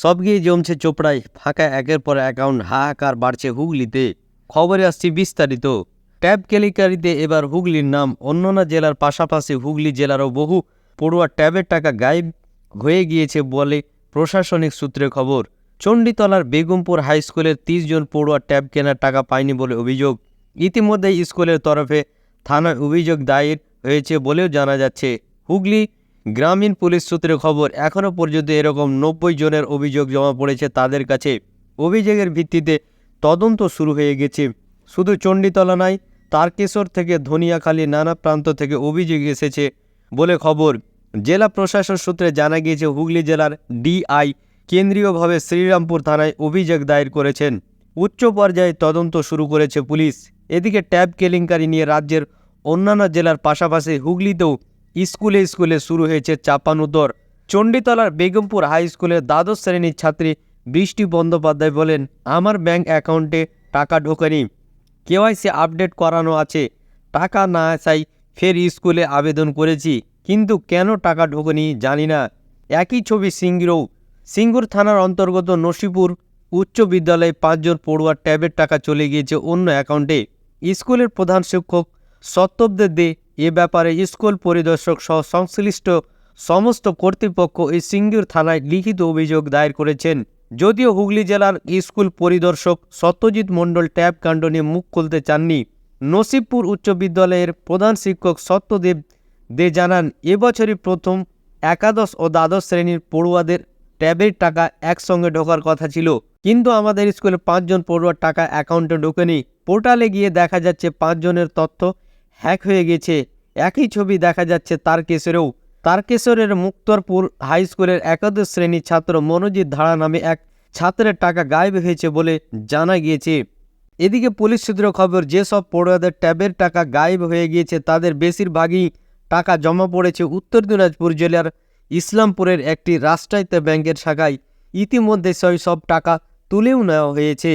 সব গিয়ে জমছে চোপড়ায়, ফাঁকা একের পর অ্যাকাউন্ট হাহাকার বাড়ছে হুগলিতে। খবরে আসছে বিস্তারিত। ট্যাব কেলেঙ্কারিতে এবার হুগলির নাম, অন্যান্য জেলার পাশাপাশি হুগলি জেলারও বহু পড়ুয়া ট্যাবের টাকা গায়েব হয়ে গিয়েছে বলে প্রশাসনিক সূত্রে খবর। চণ্ডীতলার বেগমপুর হাই স্কুলের তিরিশ জন পড়ুয়া ট্যাব কেনার টাকা পায়নি বলে অভিযোগ। ইতিমধ্যেই স্কুলের তরফে থানায় অভিযোগ দায়ের হয়েছে বলেও জানা যাচ্ছে। হুগলি গ্রামীণ পুলিশ সূত্রে খবর এখনও পর্যন্ত এরকম নব্বই জনের অভিযোগ জমা পড়েছে তাদের কাছে। অভিযোগের ভিত্তিতে তদন্ত শুরু হয়ে গেছে। শুধু চণ্ডীতলা নয়, তারকেশ্বর থেকে ধনিয়াখালী নানা প্রান্ত থেকে অভিযোগ এসেছে বলে খবর। জেলা প্রশাসন সূত্রে জানা গিয়েছে, হুগলি জেলার ডিআই কেন্দ্রীয়ভাবে শ্রীরামপুর থানায় অভিযোগ দায়ের করেছেন। উচ্চ পর্যায়ে তদন্ত শুরু করেছে পুলিশ। এদিকে ট্যাব কেলেঙ্কারি নিয়ে রাজ্যের অন্যান্য জেলার পাশাপাশি হুগলিতেও স্কুলে স্কুলে শুরু হয়েছে চাপানুতর চণ্ডীতলার বেগমপুর হাই স্কুলের দ্বাদশ শ্রেণির ছাত্রী বৃষ্টি বন্দ্যোপাধ্যায় বলেন, আমার ব্যাংক অ্যাকাউন্টে টাকা ঢোকেনি। কেওয়াইসি আপডেট করানো আছে। টাকা না আসাই ফের স্কুলে আবেদন করেছি, কিন্তু কেন টাকা ঢোকেনি জানি না। একই ছবি সিঙ্গুরও। সিঙ্গুর থানার অন্তর্গত নসিপুর উচ্চ বিদ্যালয়ে পাঁচজন পড়ুয়ার ট্যাবের টাকা চলে গিয়েছে অন্য অ্যাকাউন্টে। স্কুলের প্রধান শিক্ষক সত্যব্দের দে এ ব্যাপারে স্কুল পরিদর্শক সহ সংশ্লিষ্ট সমস্ত কর্তৃপক্ষ এই সিঙ্গুর থানায় লিখিত অভিযোগ দায়ের করেছেন। যদিও হুগলি জেলার স্কুল পরিদর্শক সত্যজিৎ মণ্ডল ট্যাব কাণ্ড নিয়ে মুখ খুলতে চাননি। নসিবপুর উচ্চ বিদ্যালয়ের প্রধান শিক্ষক সত্যদেব দে জানান, এবছরই প্রথম, একাদশ ও দ্বাদশ শ্রেণির পড়ুয়াদের ট্যাবের টাকা একসঙ্গে ঢোকার কথা ছিল। কিন্তু আমাদের স্কুলে পাঁচজন পড়ুয়ার টাকা অ্যাকাউন্টে ঢোকেনি। পোর্টালে গিয়ে দেখা যাচ্ছে পাঁচজনের তথ্য হ্যাক হয়ে গেছে। একই ছবি দেখা যাচ্ছে তারকেশ্বরেও। তারকেশ্বরের মুক্তরপুর হাই স্কুলের একাদশ শ্রেণির ছাত্র মনোজিৎ ধারা নামে এক ছাত্রের টাকা গায়েব হয়েছে বলে জানা গিয়েছে। এদিকে পুলিশ সূত্রে খবর, যেসব পড়ুয়াদের ট্যাবের টাকা গায়েব হয়ে গিয়েছে, তাদের বেশিরভাগই টাকা জমা পড়েছে উত্তর দিনাজপুর জেলার ইসলামপুরের একটি রাষ্ট্রায়ত্ত ব্যাংকের শাখায়। ইতিমধ্যে সেই সব টাকা তুলেও নেওয়া হয়েছে।